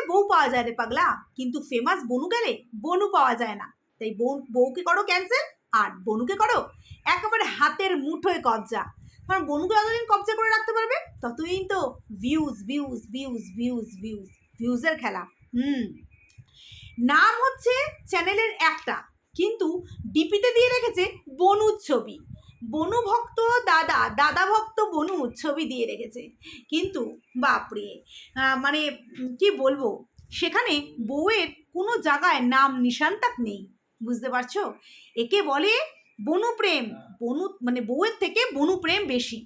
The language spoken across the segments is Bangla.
গেলে বউ পাওয়া যায় রে পাগলা। কিন্তু ফেমাস বনু গেলে বনু পাওয়া যায় না। তাই বউ, বউকে করো ক্যান্সেল আর বনুকে করো। একেবারে হাতের মুঠোয় কবজা। কারণ বনুকে যতদিন কবজা করে রাখতে পারবে, ততদিন তো views views views views views ভিউজের খেলা। হুম। নাম হচ্ছে চ্যানেলের একটা। কিন্তু ডিপিতে দিয়ে রেখেছে বনুর ছবি। বনু ভক্ত দাদা দাদা ভক্ত বনু ছবি দিয়ে রেখেছে। কিন্তু বাপরে মানে কি বলব, সেখানে বউয়ের কোনো জায়গায় নাম নিশান তাক নেই, বুঝতে পারছ? একে বলে বনুপ্রেম বনু মানে বউয়ের থেকে বনু প্রেম বেশি।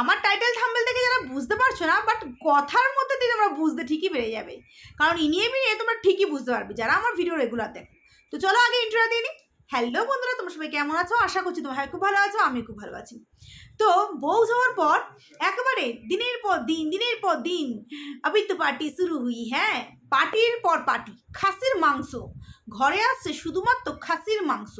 আমার টাইটেল থাম্বেল থেকে যারা বুঝতে পারছ না বাট কথার মধ্যে দিয়ে তোমরা বুঝতে ঠিকই বেড়ে যাবে। কারণ ইনিয়ে বিনিয়ে তোমরা ঠিকই বুঝতে পারবে, যারা আমার ভিডিও রেগুলার দেখো। তো চলো আগে ইন্টারভিউ দিয়ে নিই হ্যালো বন্ধুরা, তোমরা সবাই কেমন আছো? আশা করছি তোমার খুব ভালো আছো আমি খুব ভালো আছি। তো বউ যাওয়ার পর একেবারে দিনের পর দিন, দিনের পর দিন আবি তো পার্টি শুরু হই হ্যাঁ? পার্টির পর পার্টি খাসির মাংস। ঘরে আসছে শুধুমাত্র খাসির মাংস।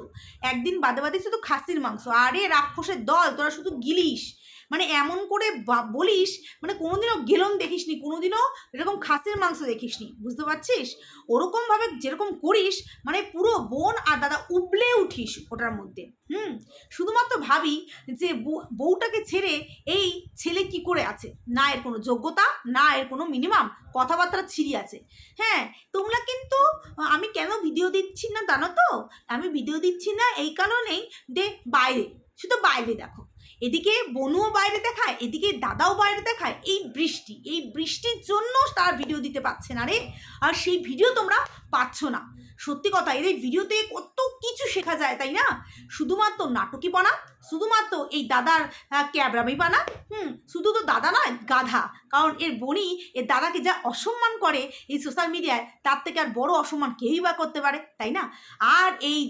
একদিন বাদে বাদে শুধু খাসির মাংস। আরে রাক্ষসের দল, তোরা শুধু গিলিস। মানে এমন করে বলিস মানে কোনোদিনও গেলন দেখিসনি, কোনোদিনও এরকম খাসির মাংস দেখিসনি, বুঝতে পারছিস? ওরকমভাবে যেরকম করিস মানে পুরো বোন আর দাদা উবলে উঠিস ওটার মধ্যে, হুম? শুধুমাত্র ভাবি যে বউ- বউটাকে ছেড়ে এই ছেলে কি করে আছে? না এর কোনো যোগ্যতা, না এর কোনো মিনিমাম কথাবার্তা ছিঁড়ি আছে। হ্যাঁ তোমরা কিন্তু, আমি কেন ভিডিও দিচ্ছি না জানো তো? আমি ভিডিও দিচ্ছি না এই কারণেই যে বাইরে, শুধু বাইরে দেখো। এদিকে বনুও বাইরে দেখায়, এদিকে দাদাও বাইরে দেখায়। এই বৃষ্টি, এই বৃষ্টির জন্য তারা ভিডিও দিতে পারছে না রে। আর সেই ভিডিও তোমরা পাচ্ছ না। সত্যি কথা, এদের ভিডিওতে কত কিছু শেখা যায়, তাই না? শুধুমাত্র নাটকই বানা শুধুমাত্র এই দাদার ক্যাবরামি বানা হুম, শুধু তো দাদা নয়, গাধা। কারণ এর বনি এর দাদাকে যা অসম্মান করে এই সোশ্যাল মিডিয়ায় তার থেকে আর বড় অসম্মান কেউই বা করতে পারে, তাই না? আর এই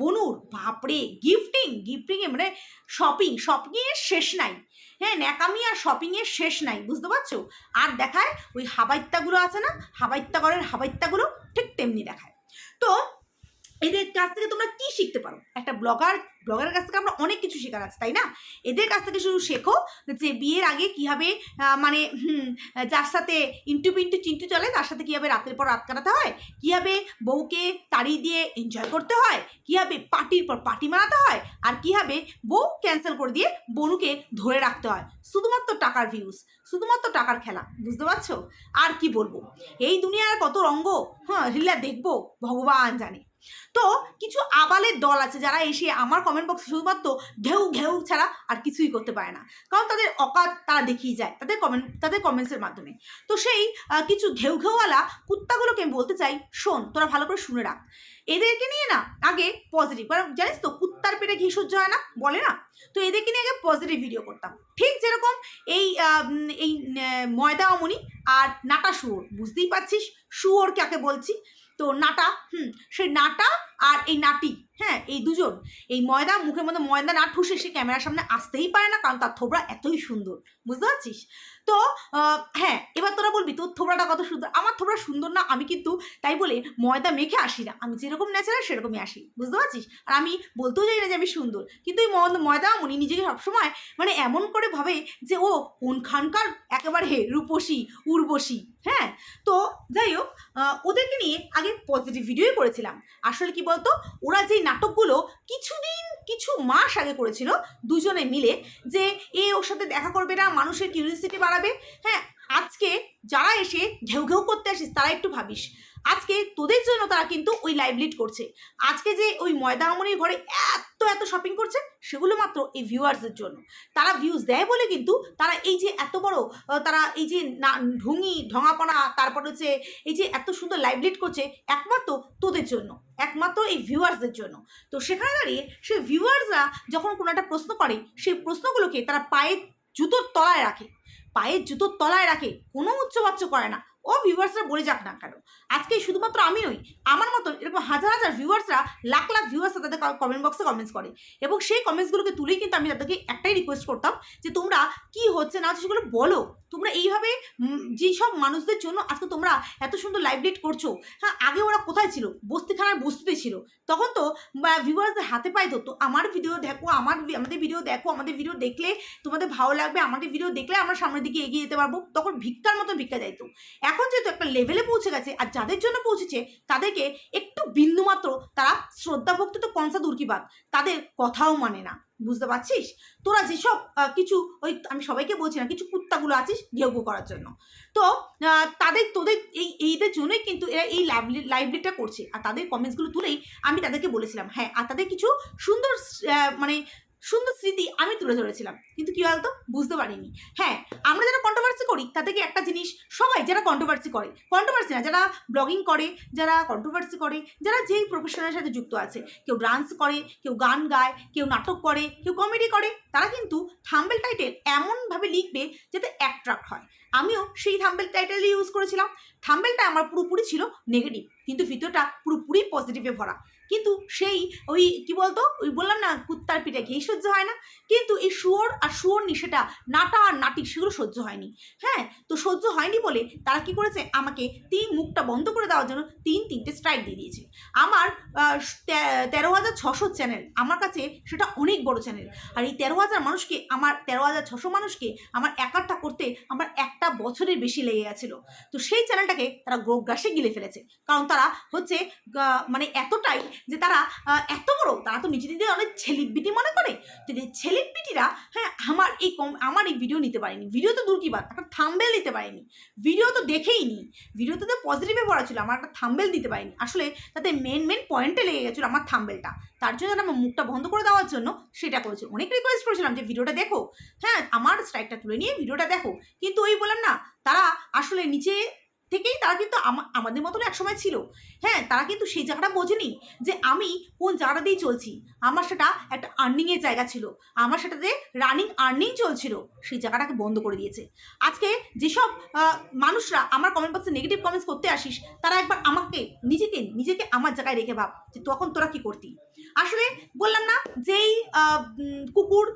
বনুর, বাপরে গিফটিং গিফটিংয়ে মানে শপিং শপিংয়ের শেষ নাই। হ্যাঁ ন্যাকামি আর শপিংয়ের শেষ নাই, বুঝতে পারছ? আর দেখায় ওই হাবাইত্তাগুলো আছে না? হাবাইত্তাগরের হাবাইত্তাগুলো ঠিক তেমনি দেখায়। তো এদের কাছ থেকে তোমরা কি শিখতে পারো? একটা ব্লগার ব্লগারের কাছ থেকে আমরা অনেক কিছু শেখার আছে, তাই না? এদের কাছ থেকে শুধু শেখো যে বিয়ের আগে কীভাবে মানে যার সাথে ইন্টু পিন্টু চিন্টু চলে, তার সাথে কীভাবে রাতের পর রাত কাটাতে হয়, কীভাবে বউকে তাড়ি দিয়ে এনজয় করতে হয়, কীভাবে পার্টির পর পার্টি মারাতে হয়, আর কীভাবে বউ ক্যান্সেল করে দিয়ে বনুকে ধরে রাখতে হয়। শুধুমাত্র টাকার ভিউজ শুধুমাত্র টাকার খেলা, বুঝতে পারছ? আর কি বলব? এই দুনিয়ার কত রঙ্গ হ্যাঁ রিলা দেখব, ভগবান জানে। তো কিছু আবালের দল আছে যারা এসে আমার কমেন্ট বক্সে শুধুমাত্র ঘেউ ঘেউ ছাড়া আর কিছুই করতে পারে না। কারণ তাদের অকাত তারা দেখিয়ে যায় তাদের কমেন্ট তাদের কমেন্টসের মাধ্যমে। তো সেই কিছু ঘেউ, ঘেউওয়ালা কুত্তাগুলোকে আমি বলতে চাই, শোন, তোরা ভালো করে শুনে রাখ। এদেরকে নিয়ে না আগে পজিটিভ কারণ জানিস তো কুত্তার পেটে ঘি সহ্য হয় না, বলে না? তো এদেরকে নিয়ে আগে পজিটিভ ভিডিও করতাম। ঠিক যেরকম এই এই ময়দা অমনি আর নাটা শুয়োর, বুঝতেই পারছিস? শুয়োর কাকে বলছি। তো নাটা হুম সেই নাটা আর এই নাটি হ্যাঁ এই দুজন, এই ময়দা মুখের মধ্যে ময়দা না ঠুসে সে ক্যামেরার সামনে আসতেই পারে না, কারণ তার থোবড়া এতই সুন্দর, বুঝতে পারছিস? তো হ্যাঁ এবার তোরা বলবি, তোর থোবড়াটা কত সুন্দর? আমার থোবড়া সুন্দর না, আমি কিন্তু তাই বলে ময়দা মেখে আসি না, আমি যেরকম ন্যাচারাল সেরকমই আসি, বুঝতে পারছিস? আর আমি বলতেও জানি না যে আমি সুন্দর, কিন্তু এই ময়দা উনি নিজেকে সবসময় মানে এমন করে ভাবে যে ও কোনখানকার একেবারে রূপসী, উর্বশী হ্যাঁ? তো যাই হোক ওদেরকে নিয়ে আগে পজিটিভ ভিডিওই করেছিলাম, আসলে কি বলতো? ওরা যেই নাটকগুলো কিছুদিন, কিছু মাস আগে করেছিল, দুজনে মিলে যে এ ওর সাথে দেখা করবে না, মানুষের কিউরিয়াসিটি বাড়াবে হ্যাঁ? আজকে যারা এসে ঘেউ ঘেউ করতে আসিস, তারা একটু ভাবিস। আজকে তোদের জন্য তারা কিন্তু ওই লাইভ লিড করছে। আজকে যে ওই ময়দা আমনির ঘরে এত এত শপিং করছে, সেগুলো মাত্র এই ভিউয়ার্সদের জন্য। তারা ভিউজ দেয় বলে কিন্তু তারা এই যে এত বড় তারা এই যে না, ঢুঙি, ঢঙাপনা, তারপর হচ্ছে এই যে এত সুন্দর লাইভ লিড করছে, একমাত্র তোদের জন্য, একমাত্র এই ভিউয়ার্সদের জন্য। তো সেখানে দাঁড়িয়ে সেই ভিউয়ার্সরা যখন কোনো একটা প্রশ্ন করে, সেই প্রশ্নগুলোকে তারা পায়ের জুতোর তলায় রাখে। পায়ের জুতোর তলায় রাখে কোনো উচ্চবাচ্য করে না। ও ভিউয়ার্সরা বলে যাক না কেন? আজকে শুধুমাত্র আমি নই, আমার মতন এরকম হাজার হাজার ভিউয়ার্সরা লাখ লাখ ভিউয়ার্সরা তাদের কমেন্ট বক্সে কমেন্টস করে। এবং সেই কমেন্টসগুলোকে তুলেই কিন্তু আমি তাদেরকে একটাই রিকোয়েস্ট করতাম যে তোমরা কি হচ্ছে না সেগুলো বলো। তোমরা এইভাবে যেসব মানুষদের জন্য আজকে তোমরা এত সুন্দর লাইভ ডেট করছ হ্যাঁ আগে ওরা কোথায় ছিল? বস্তিখানার বস্তিতে ছিল। তখন তো ভিউয়ার্সদের হাতে পাই তো তো আমার ভিডিও দেখো, আমার আমাদের ভিডিও দেখো, আমাদের ভিডিও দেখলে তোমাদের ভালো লাগবে, আমাদের ভিডিও দেখলে আমরা সামনের দিকে এগিয়ে যেতে পারব। তখন ভিক্ষার মতো ভিক্ষা যাইতো। এখন যেহেতু একটা লেভেলে পৌঁছে গেছে আর যাদের জন্য পৌঁছেছে, তাদেরকে একটু বিন্দুমাত্র তারা শ্রদ্ধা ভক্তি তো কনসা দূর কি বাদ তাদের কথাও মানে না। বুঝতে পারছিস? তোরা যেসব কিছু ওই আমি সবাইকে বলছি না, কিছু কুত্তাগুলো আছিস ঘেউ করার জন্য। তো তাদের, তোদের এই, এইদের জন্যই কিন্তু এরা এই লাইব্রেরিটা করছে। আর তাদের কমেন্টসগুলো তুলেই আমি তাদেরকে বলেছিলাম হ্যাঁ আর তাদের কিছু সুন্দর মানে সুন্দর স্মৃতি আমি তুলে ধরেছিলাম। কিন্তু কি বলতো? বুঝতে পারিনি। হ্যাঁ আমরা যারা কন্ট্রোভার্সি করি, তাদেরকে একটা জিনিস, সবাই যারা কন্ট্রোভার্সি করে কন্ট্রোভার্সি না, যারা ব্লগিং করে, যারা কন্ট্রোভার্সি করে, যারা যেই প্রফেশনের সাথে যুক্ত আছে, কেউ ডান্স করে, কেউ গান গায়, কেউ নাটক করে, কেউ কমেডি করে, তারা কিন্তু থাম্বেল টাইটেল এমনভাবে লিখবে যাতে অ্যাট্রাক্ট হয়। আমিও সেই থাম্বেল টাইটেলই ইউজ করেছিলাম। থাম্বেলটা আমার পুরোপুরি ছিল নেগেটিভ কিন্তু ভিডিওটা পুরোপুরি পজিটিভে ভরা। কিন্তু সেই ওই কি বলতো? ওই বললাম না, কুত্তার পিঠে ঘেই সহ্য হয় না। কিন্তু এই শুয়োর আর শুয়োর নি সেটা নাটা আর নাটি সেগুলো সহ্য হয়নি। হ্যাঁ তো সহ্য হয়নি বলে তারা কি করেছে? আমাকে তিন মুখটা বন্ধ করে দেওয়ার জন্য তিন, তিনটে স্ট্রাইক দিয়ে দিয়েছে। আমার তেরো হাজার ছশো চ্যানেল আমার কাছে সেটা অনেক বড় চ্যানেল আর এই তেরো হাজার মানুষকে, আমার তেরো হাজার ছশো মানুষকে আমার একারটা করতে আমার একটা বছরের বেশি লেগে গেছিল। তো সেই চ্যানেলটাকে তারা গ্রাসে গিলে ফেলেছে। কারণ তারা হচ্ছে মানে এতটাই যে তারা এত বড়, তারা তো নিজেদের অনেক ছেলিবিটি মনে করে। তো এই ছেলিবিটিরা হ্যাঁ আমার এই কম, আমার এই ভিডিও নিতে পারেনি। ভিডিও তো দূর কি বাদ একটা থাম্বেল দিতে পারেনি। ভিডিও তো দেখেই নি। ভিডিওতে তো পজিটিভে ভরা ছিল আমার একটা থাম্বেল দিতে পারিনি। আসলে তাতে মেন মেন পয়েন্টে লেগে গেছিল আমার থাম্বেলটা তার জন্য আমার মুখটা বন্ধ করে দেওয়ার জন্য সেটা করেছিল। অনেক রিকোয়েস্ট করেছিলাম যে ভিডিওটা দেখো। হ্যাঁ আমার স্ট্রাইকটা তুলে নিয়ে ভিডিওটা দেখো। কিন্তু ওই বললাম না, তারা আসলে নিচে থেকেই তারা কিন্তু আমাদের মতন একসময় ছিল। হ্যাঁ তারা কিন্তু সেই জায়গাটা বোঝেনি যে আমি কোন জায়গাটা দিয়ে চলছি। আমার সেটা একটা আর্নিংয়ের জায়গা ছিল। আমার সেটাতে রানিং আর্নিং চলছিল। সেই জায়গাটাকে বন্ধ করে দিয়েছে। আজকে যেসব মানুষরা আমার কমেন্ট বক্সে নেগেটিভ কমেন্টস করতে আসিস, তারা একবার আমাকে, নিজেকে নিজেকে আমার জায়গায় রেখে ভাব যে তখন তোরা কি করতি। আসলে বললাম না যেই কুকুর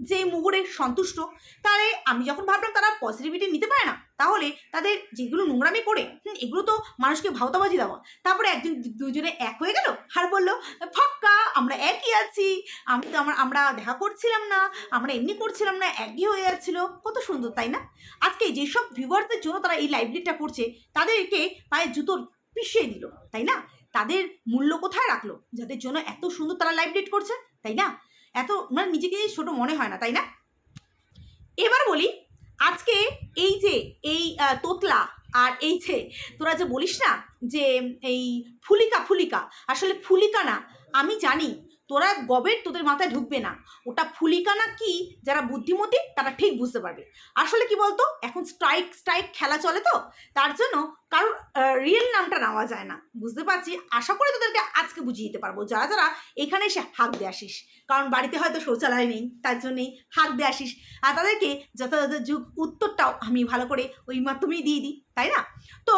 যে মুগুরের সন্তুষ্ট তাহলে আমি যখন ভাবলাম তারা পজিটিভিটি নিতে পারে না তাহলে তাদের যেগুলো নোংরামি করে হুম, এগুলো তো মানুষকে ভাওতাবাজি দেওয়া। তারপরে একদিন দু- দুজনে এক হয়ে গেল আর বলল ফাক্কা আমরা একই আছি আমি তো আমার আমরা দেখা করছিলাম না আমরা এমনি করছিলাম না একই হয়ে যাচ্ছিল। কত সুন্দর তাই না? আজকে যেসব ভিউয়ার্সদের জন্য তারা এই লাইব্রেরিটা করছে তাদেরকে পায়ে জুতোর পিষিয়ে দিল তাই না? তাদের মূল্য কোথায় রাখল? যাদের জন্য এত সুন্দর তারা লাইব্রেরি করছে তাই না? এত মানে নিজেকে ছোট মনে হয় না, তাই না? এবার বলি, আজকে এই যে এই তোতলা আর এই যে তোরা যে বলিস না যে এই ফুলিকা ফুলিকা, আসলে ফুলিকা না, আমি জানি তোরা গবের তোদের মাথায় ঢুকবে না। ওটা ফুলিকা না কি? যারা বুদ্ধিমতী, তারা ঠিক বুঝতে পারবে। আসলে কি বলতো? এখন স্ট্রাইক স্ট্রাইক খেলা চলে তো, তার জন্য কারোর রিয়েল নামটা নেওয়া যায় না। বুঝতে পারছি? আশা করি তোদেরকে আজকে বুঝিয়ে দিতে পারব। যারা যারা এখানে এসে হাঁক দিয়ে আসিস, কারণ বাড়িতে হয়তো শৌচালয় নেই, তার জন্যেই হাঁক দিয়ে আসিস। আর তাদেরকে যথাযথ যুগ উত্তরটাও আমি ভালো করে ওই মাধ্যমেই দিয়ে দিই, তাই না? তো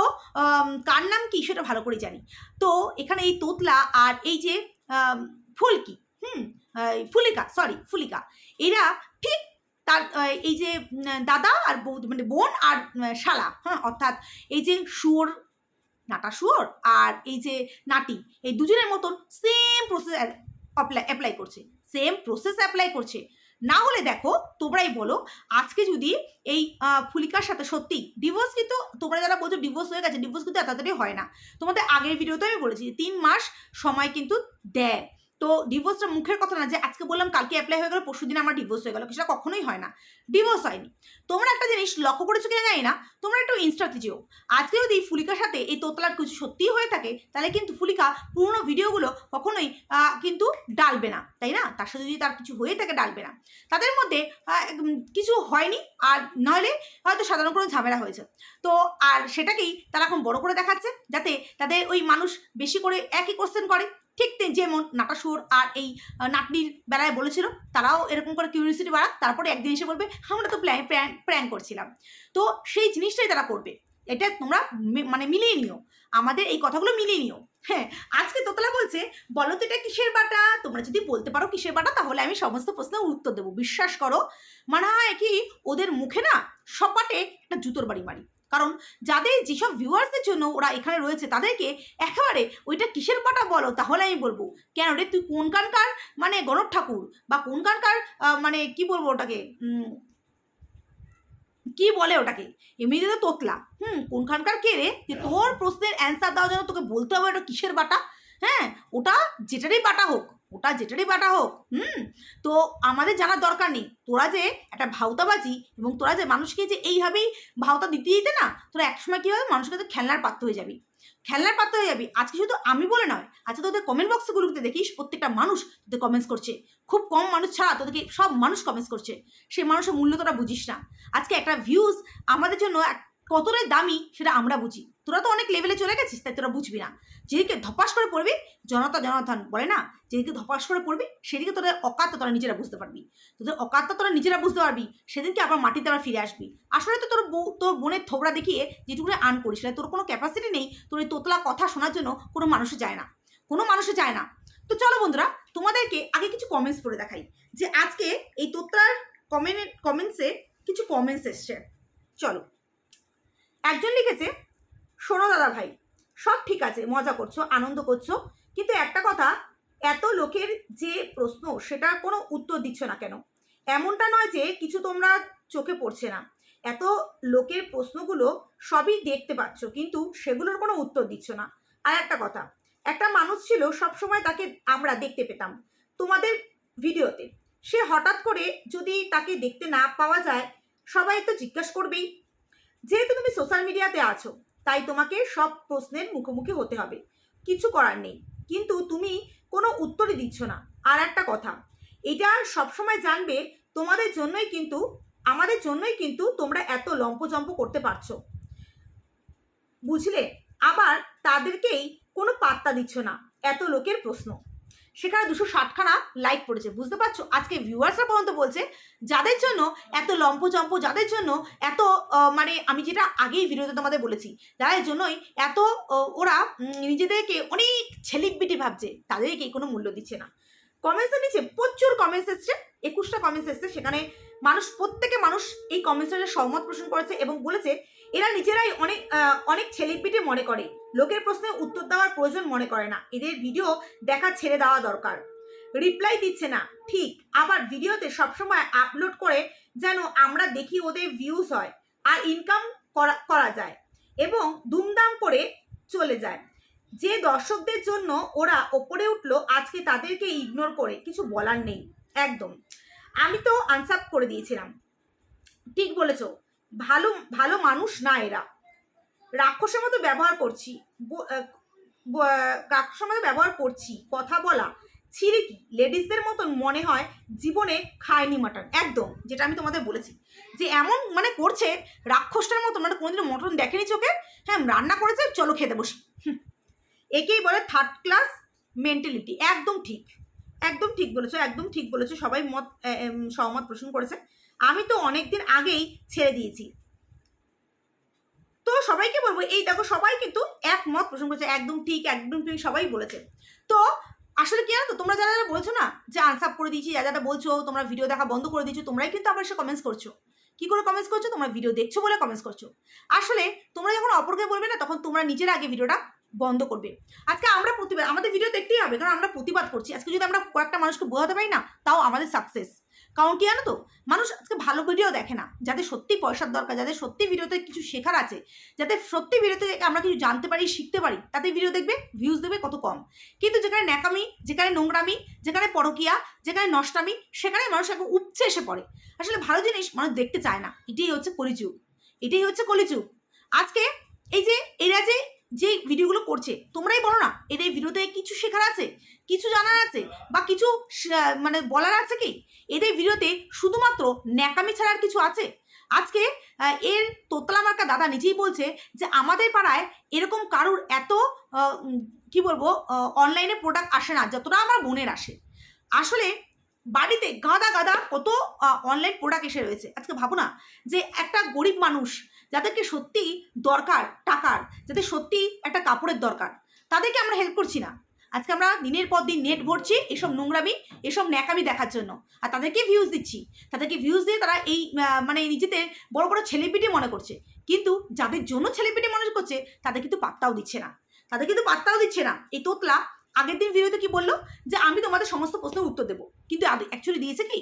কার নাম কি সেটা ভালো করে জানি। তো, এখানে এই তোতলা আর এই যে ফুলকি, হুম ফুলিকা সরি ফুলিকা, এরা ঠিক তার, এই যে দাদা আর মানে বোন আর শালা হ্যাঁ অর্থাৎ এই যে শুয়োর নাটা শুয়োর আর এই যে নাটি, এই দুজনের মতন সেম প্রসেস অ্যাপ্লাই অ্যাপ্লাই করছে সেম প্রসেস অ্যাপ্লাই করছে। না হলে দেখো, তোমরাই বলো, আজকে যদি এই ফুলিকার সাথে সত্যি ডিভোর্স কিন্তু, তোমরা যারা বলছো ডিভোর্স হয়ে গেছে ডিভোর্স কিন্তু এত তাড়াতাড়ি হয় না। তোমাদের আগের ভিডিওতে আমি বলেছি তিন মাস সময় কিন্তু দেয়। তো ডিভোর্সটা মুখের কথা না যে আজকে বললাম, কালকে অ্যাপ্লাই হয়ে গেল পরশু দিন আমার ডিভোর্স হয়ে গেল, সেটা কখনোই হয় না। ডিভোর্স হয়নি। তোমরা একটা জিনিস লক্ষ্য করেছ কিনা জানি না, তোমরা একটু ইনস্টাতে যেও। আজকে যদি ফুলিকার সাথে এই তোতলার কিছু সত্যিই হয়ে থাকে, তাহলে কিন্তু ফুলিকা পুরোনো ভিডিওগুলো কখনোই কিন্তু ডালবে না, তাই না? তার সাথে যদি তার কিছু হয়ে থাকে, ডালবে না। তাদের মধ্যে কিছু হয়নি, আর নইলে হয়তো সাধারণ কোনো ঝামেলা হয়েছে। তো, আর সেটাকেই তারা এখন বড় করে দেখাচ্ছে, যাতে তাদের ওই মানুষ বেশি করে একই কোশ্চেন করে। ঠিক যেমন নাটাসুর আর এই আহ, নাতনির বেলায় বলেছিল তারাও এরকম করে কিউরিয়াসিটি বাড়াক তারপরে একদিন এসে বলবে আমরা তো প্ল্যান প্র্যান করছিলাম। তো সেই জিনিসটাই তারা করবে। এটা তোমরা মানে মিলিয়ে নিও। আমাদের এই কথাগুলো মিলিয়ে নিও। হ্যাঁ আজকে তোতলা বলছে বলো তো এটা কিসের বাটা? তোমরা যদি বলতে পারো কিসের বাটা তাহলে আমি সমস্ত প্রশ্নের উত্তর দেবো। বিশ্বাস করো মানে হয় কি ওদের মুখে না সপাটে একটা জুতোর বাড়ি মারি। কারণ যাদের যেসব ভিউয়ার্সদের জন্য ওরা এখানে রয়েছে তাদেরকে একেবারে ওইটা কিসের পাটা বলো? তাহলে আমি বলব কেন রে? তুই কোনখানকার মানে গণক ঠাকুর বা কোনখানকার আহ, মানে কি বলব ওটাকে? কি বলে ওটাকে? এমনিতে তো তোতলা। হুম কোনখানকার কে রে? যে তোর প্রশ্নের অ্যান্সার দেওয়ার জন্য তোকে বলতে হবে ওটা কিসের বাটা হ্যাঁ ওটা যেটারই বাটা হোক। ওটা যেটারই বাটা হোক, হুম? তো আমাদের জানার দরকার নেই। তোরা যে একটা ভাওতাবাজি এবং তোরা যে মানুষকে যে এইভাবেই ভাওতা দিতে দিতে না, তোরা একসময় কী হবে? মানুষের কাছে খেলনার পাত্র হয়ে যাবি। খেলনার পাত্র হয়ে যাবি। আজকে শুধু আমি বলে নয়, আজকে তোদের কমেন্ট বক্সগুলোতে দেখিস, প্রত্যেকটা মানুষ তোদের কমেন্টস করছে। খুব কম মানুষ ছাড়া তোদেরকে সব মানুষ কমেন্টস করছে। সেই মানুষের মূল্য তোরা বুঝিস না। আজকে একটা ভিউজ আমাদের জন্য এক- কতটাই দামি সেটা আমরা বুঝি। তোরা তো অনেক লেভেলে চলে গেছিস, তাই তোরা বুঝবি না। যেদিকে ধপাস করে পড়বি, জনতা জনার্দন বলে না, যেদিকে ধপাস করে পড়বি, সেদিকে তোদের অকাত তোরা নিজেরা বুঝতে পারবি। তোদের অকাত তোরা নিজেরা বুঝতে পারবি, সেদিনকে আবার মাটিতে আবার ফিরে আসবি। আসলে তো তোর বউ, তোর বোনের থোবড়া দেখিয়ে যেটুকু আর্ন করিস তোর কোনো ক্যাপাসিটি নেই, তোর এই তোতলা কথা শোনার জন্য কোনো মানুষে যায় না। কোনো মানুষে যায় না। তো চলো বন্ধুরা, তোমাদেরকে আগে কিছু কমেন্টস পড়ে দেখাই, যে আজকে এই তোতলার কমেন্ট কমেন্টসে কিছু কমেন্টস এসছে। চলো। একজন লিখেছে, শোনো দাদা ভাই সব ঠিক আছে, মজা করছ, আনন্দ করছ, কিন্তু একটা কথা, এত লোকের যে প্রশ্ন, সেটার কোনো উত্তর দিচ্ছ না কেন? এমনটা নয় যে কিছু তোমরা চোখে পড়ছে না। এত লোকের প্রশ্নগুলো সবই দেখতে পাচ্ছ, কিন্তু সেগুলোর কোনো উত্তর দিচ্ছ না। আর একটা কথা, একটা মানুষ ছিল, সবসময় তাকে আমরা দেখতে পেতাম তোমাদের ভিডিওতে। সে হঠাৎ করে যদি তাকে দেখতে না পাওয়া যায়, সবাই তো জিজ্ঞাসা করবেই। যেহেতু তুমি সোশ্যাল মিডিয়াতে আছো, তাই তোমাকে সব প্রশ্নের মুখোমুখি হতে হবে। কিছু করার নেই। কিন্তু তুমি কোনো উত্তরই দিচ্ছ না। আর একটা কথা, এটা সবসময় জানবে তোমাদের জন্যই কিন্তু, আমাদের জন্যই কিন্তু তোমরা এত লম্পজম্প করতে পারছ। বুঝলে? আবার তাদেরকেই কোনো পাত্তা দিচ্ছ না। এত লোকের প্রশ্ন। সেখানে দুশো ষাটখানা লাইক পড়েছে। বুঝতে পারছ? আজকে ভিউয়ার্সরা পর্যন্ত বলছে, যাদের জন্য এত লম্পজম্প যাদের জন্য এত মানে আমি যেটা আগেই ভিডিওতে তোমাদের বলেছি, যাদের জন্যই এত ওরা নিজেদেরকে অনেক ছেলিবিটি ভাবছে, তাদেরকে কোনো মূল্য দিচ্ছে না। কমেন্টসের নিচে প্রচুর কমেন্টস এসছে, একুশটা কমেন্টস এসছে, সেখানে মানুষ, প্রত্যেকে মানুষ এই কমেন্টসের সহমত পোষণ করেছে এবং বলেছে, এরা নিজেরাই অনেক অনেক ছেলিপিটি মনে করে। লোকের প্রশ্নে উত্তর দেওয়ার প্রয়োজন মনে করে না। এদের ভিডিও দেখা ছেড়ে দেওয়া দরকার। রিপ্লাই দিচ্ছে না। ঠিক, আবার ভিডিওতে সবসময় আপলোড করে যেন আমরা দেখি ওদের ভিউজ হয় আর ইনকাম করা করা যায় এবং দুমদাম করে চলে যায়। যে দর্শকদের জন্য ওরা ওপরে উঠল, আজকে তাদেরকে ইগনোর করে। কিছু বলার নেই। একদম। আমি তো আনসাপ করে দিয়েছিলাম। ঠিক বলেছ, ভালো ভালো মানুষ না এরা। রাক্ষসের মতো ব্যবহার করছি রাক্ষসের মতো ব্যবহার করছি, কথা বলা ছিঁড়ে কি লেডিসদের মতন মনে হয় জীবনে খায়নি মাটন, একদম, যেটা আমি তোমাদের বলেছি। যে এমন মানে করছে, রাক্ষসটার মতো মানে কোনোদিনও মটন দেখেনি চোখে হ্যাঁ রান্না করেছে, চলো খেতে বসি। একেই বলে থার্ড ক্লাস মেন্টালিটি একদম ঠিক। একদম ঠিক বলেছ, একদম ঠিক বলেছ, সবাই মত সহমত পোষণ করেছে। আমি তো অনেকদিন আগেই ছেড়ে দিয়েছি। তো সবাইকে বলব, এই দেখো, সবাই কিন্তু একমত পোষণ করেছে, একদম ঠিক একদম ঠিক, সবাই বলেছে। তো আসলে কি জানো তোমরা যারা যারা বলছো না যে আনসাপ করে দিয়েছি যা যারা বলছো, তোমরা ভিডিও দেখা বন্ধ করে দিয়েছ, তোমরাই কিন্তু আবার সে কমেন্টস করছ। কি করে কমেন্টস করছ? তোমরা ভিডিও দেখছ বলে কমেন্টস করছ। আসলে তোমরা যখন অপরকে বলবে না, তখন তোমরা নিজের আগে ভিডিওটা বন্ধ করবে। আজকে আমরা প্রতিবাদ, আমাদের ভিডিও দেখতেই হবে, কারণ আমরা প্রতিবাদ করছি। আজকে যদি আমরা কয়েকটা মানুষকে বোঝাতে পারি না, তাও আমাদের সাকসেস কারণ কি জানো তো? মানুষ আজকে ভালো ভিডিও দেখে না। যাদের সত্যি পয়সার দরকার, যাদের সত্যি ভিডিওতে কিছু শেখার আছে, যাতে সত্যি ভিডিওতে আমরা কিছু জানতে পারি, শিখতে পারি, তাদের ভিডিও দেখবে ভিউজ দেবে কত কম। কিন্তু যেখানে ন্যাকামি, যেখানে নোংরামি, যেখানে পরকিয়া, যেখানে নষ্টামি, সেখানে মানুষ এখন উপচে এসে পড়ে। আসলে ভালো জিনিস মানুষ দেখতে চায় না। এটাই হচ্ছে কলিযুগ। এটাই হচ্ছে কলিযুগ। আজকে এই যে, এরা যে যে ভিডিওগুলো করছে, তোমরাই বলো না, এদের ভিডিওতে কিছু শেখার আছে, কিছু জানার আছে, বা কিছু মানে বলার আছে কি? এদের ভিডিওতে শুধুমাত্র ন্যাকামি ছাড়ার কিছু আছে? আজকে এর তোতলা মার্কা দাদা নিজেই বলছে যে, আমাদের পাড়ায় এরকম কারুর এত কি বলব অনলাইনে প্রোডাক্ট আসে না, যতটা আমার বোনের আসে। আসলে বাড়িতে গাদা গাদা কত অনলাইন প্রোডাক্ট এসে রয়েছে। আজকে ভাবো না যে একটা গরিব মানুষ যাদেরকে সত্যি দরকার, টাকার, যাদের সত্যি একটা কাপড়ের দরকার, তাদেরকে আমরা হেল্প করছি না। আজকে আমরা দিনের পর দিন নেট ভরছি এসব নোংরামি, এসব ন্যাকামি দেখার জন্য। আর তাদেরকে ভিউজ দিচ্ছি। তাদেরকে ভিউজ দিয়ে তারা এই মানে নিজেদের বড় বড় ছেলেপিটি মনে করছে। কিন্তু যাদের জন্য ছেলেপিটি মনে করছে, তাদের কিন্তু পাত্তাও দিচ্ছে না। তাদের কিন্তু পাত্তাও দিচ্ছে না। এই তোতলা আগের দিন ভিডিওতে কি বলল? যে আমি তোমাদের সমস্ত প্রশ্নের উত্তর দেবো। কিন্তু অ্যাকচুয়ালি দিয়েছে কি?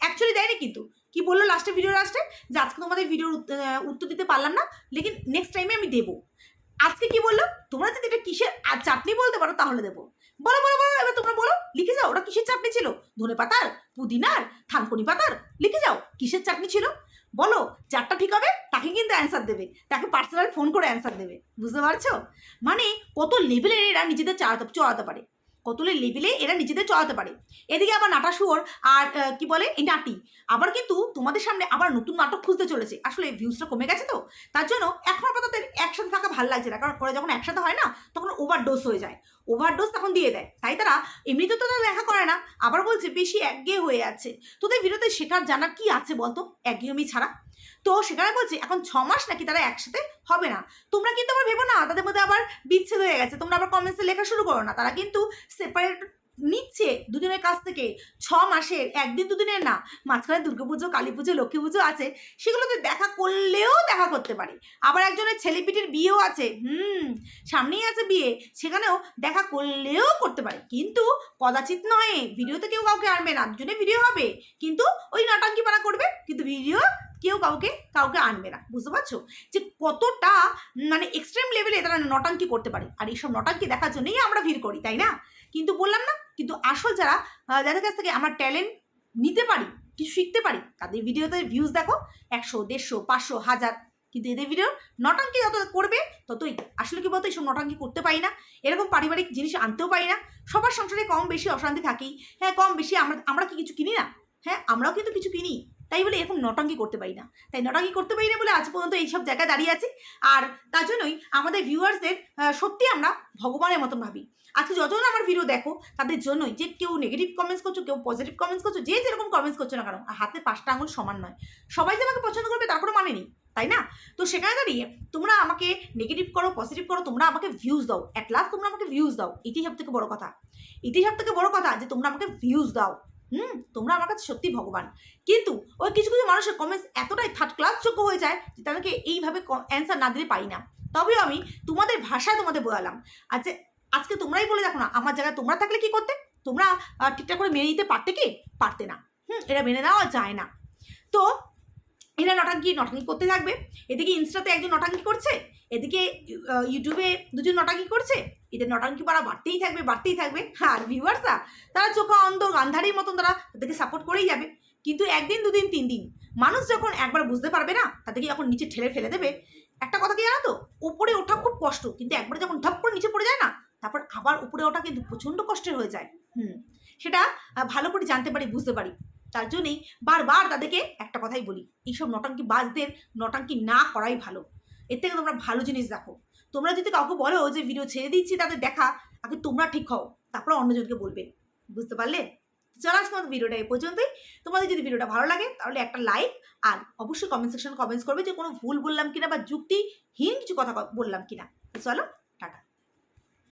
অ্যাকচুয়ালি দেয়নি কিন্তু। কি বলল লাস্টে ভিডিও লাস্টে যে আজকে তোমাদের ভিডিওর উত্ত- উত্তর দিতে পারলাম না, লেকিন নেক্সট টাইমে আমি দেবো। আজকে কি বলল? তোমরা যদি এটা কিসের আর চাটনি বলতে পারো, তাহলে দেবো। বলো বলো বলো, এবার তোমরা বলো, লিখে যাও, ওটা কিসের চাটনি ছিল? ধনে পাতার, পুদিনার, থানকুনি পাতার? লিখে যাও, কিসের চাটনি ছিল? বলো, যারটা ঠিক হবে, তাকে কিন্তু অ্যান্সার দেবে। তাকে পার্সোনাল ফোন করে অ্যান্সার দেবে। বুঝতে পারছ? মানে কত লেভেলের এরা নিজেদের চালাতে চড়াতে পারে। কত লেভেলে এরা নিজেদের চড়াতে পারে। এদিকে আবার নাটা শুয়োর আর কি বলে? এই নাটি আবার কিন্তু তোমাদের সামনে আবার নতুন নাটক খুঁজতে চলেছে। আসলে ভিউজটা কমে গেছে তো? তার জন্য এখন আপাতত একসাথে থাকা ভালো লাগছে না। কারণ পরে যখন একসাথে হয় না, তখন ওভার ডোজ হয়ে যায়। ওভারডোজ তখন দিয়ে দেয়। তাই তারা এমনিতে তো তারা দেখা করে না, আবার বলছে বেশি একঘেয়ে হয়ে আছে তোদের ভিডিওতে শেখার জানার কি আছে বলতো? একঘেয়েমি ছাড়া। তো সেখানে বলছে, এখন ছ মাস নাকি তারা একসাথে হবে না। তোমরা কিন্তু আবার ভেবো না, তাদের মধ্যে আবার বিচ্ছেদ হয়ে গেছে। তোমরা আবার কমেন্টসে লেখা শুরু করো না। তারা কিন্তু সেপারেট নিচ্ছে দুজনের কাছ থেকে। ছ মাসের, একদিন দুদিনের না, মাঝখানে দুর্গাপুজো কালী পুজো লক্ষ্মী পুজো আছে, সেগুলোতে দেখা করলেও দেখা করতে পারে। আবার একজনের ছেলেপিটির বিয়েও আছে, হুম, সামনেই আছে বিয়ে, সেখানেও দেখা করলেও করতে পারে। কিন্তু কদাচিৎ নয়, ভিডিওতে কেউ কাউকে আনবে না, দুজনে ভিডিও হবে, কিন্তু ওই নটাঙ্কি পানা করবে, কিন্তু ভিডিও কেউ কাউকে কাউকে আনবে না, বুঝতে পারছ? যে কতটা মানে এক্সট্রিম লেভেলে তারা নটাঙ্কি করতে পারে। আর এইসব নটাঙ্কি দেখার জন্যই আমরা ভিড় করি, তাই না? কিন্তু বললাম না কিন্তু আসল যারা যাদের কাছ থেকে আমার ট্যালেন্ট নিতে পারি, কিছু শিখতে পারি, তাদের ভিডিওতে ভিউজ দেখো, একশো, দেড়শো, পাঁচশো, হাজার। কিন্তু এদের ভিডিও নটাঙ্কি যত করবে, ততই। আসলে কি বলতো, এইসব নটাঙ্কি করতে পারি না। এরকম পারিবারিক জিনিস আনতেও পারি না। সবার সংসারে কম বেশি অশান্তি থাকেই। হ্যাঁ কম বেশি আমরা আমরা কি কিছু কিনি না? হ্যাঁ আমরাও কিন্তু কিছু কিনি। তাই বলে এরকম নটাঙ্কি করতে পারি না। তাই নটাঙ্কি করতে পারি না বলে আজ পর্যন্ত এইসব জায়গায় দাঁড়িয়ে আছি। আর তার জন্যই আমাদের ভিউয়ার্সদের সত্যি আমরা ভগবানের মতন ভাবি। আজকে যতজন আমার ভিডিও দেখো, তাদের জন্যই যে কেউ নেগেটিভ কমেন্টস করছ, কেউ পজিটিভ কমেন্টস করছ, যে যেরকম কমেন্টস করছ না কারণ হাতে পাঁচটা আঙুল সমান নয়। সবাই যে আমাকে পছন্দ করবে, তার কোনো মানে নেই, তাই না? তো সেখানে দাঁড়িয়ে তোমরা আমাকে নেগেটিভ করো পজিটিভ করো, তোমরা আমাকে ভিউজ দাও। অ্যাট লাস্ট তোমরা আমাকে ভিউজ দাও। এটাই সব থেকে বড় কথা। এটাই সব থেকে বড় কথা যে তোমরা আমাকে ভিউজ দাও। হুম, তোমরা আমার কাছে সত্যি ভগবান। কিন্তু ওই কিছু কিছু মানুষের কমেন্টস এতটাই থার্ড ক্লাস যোগ্য হয়ে যায় যে তাদেরকে এইভাবে অ্যান্সার না দিলে পাই না। তবে আমি তোমাদের ভাষায় তোমাদের বোঝালাম। আচ্ছা আজকে তোমরাই বলে দেখো না, আমার জায়গায় তোমরা থাকলে কি করতে? তোমরা ঠিকঠাক করে মেনে নিতে পারতে কি? পারতে না। হুম, এটা মেনে নেওয়া যায় না। তো এরা নটাঙ্কি নটাঙ্কি করতে থাকবে। এদিকে ইনস্টাতে একজন নটাঙ্কি করছে, এদিকে ইউটিউবে দুজন নটাঙ্কি করছে। এদের নটাঙ্কি পাড়া বাড়তেই থাকবে বাড়তেই থাকবে। আর ভিউয়ার্সরা তারা চোখা অন্ধ গান্ধারীর মতন তারা তাদেরকে সাপোর্ট করেই যাবে। কিন্তু একদিন, দুদিন, তিন দিন, মানুষ যখন একবার বুঝতে পারবে না, তাদেরকে যখন নিচে ঠেলে ফেলে দেবে, একটা কথা কি জানো তো? উপরে ওঠা খুব কষ্ট, কিন্তু একবার যখন ঢপ করে নিচে পড়ে যায় না, তারপর আবার উপরে ওঠা কিন্তু প্রচণ্ড কষ্টের হয়ে যায়। হুম, সেটা ভালো করে জানতে পারি, বুঝতে পারি। তার জন্যই বারবার তাদেরকে একটা কথাই বলি, এইসব নটাঙ্কি বাজদের, নটাঙ্কি না করাই ভালো। এর থেকে তোমরা ভালো জিনিস দেখো। তোমরা যদি কাউকে বলো যে, ভিডিও ছেড়ে দিচ্ছি তাদের দেখা, আগে তোমরা ঠিক হও, তারপর অন্যজনকে বলবে। বুঝতে পারলে? চলো আজকে আমাদের ভিডিওটা এই পর্যন্তই। তোমাদের যদি ভিডিওটা ভালো লাগে, তাহলে একটা লাইক আর অবশ্যই কমেন্ট সেকশন কমেন্টস করবে যে, কোনো ভুল বললাম কিনা বা যুক্তিহীন কিছু কথা বললাম কিনা। চলো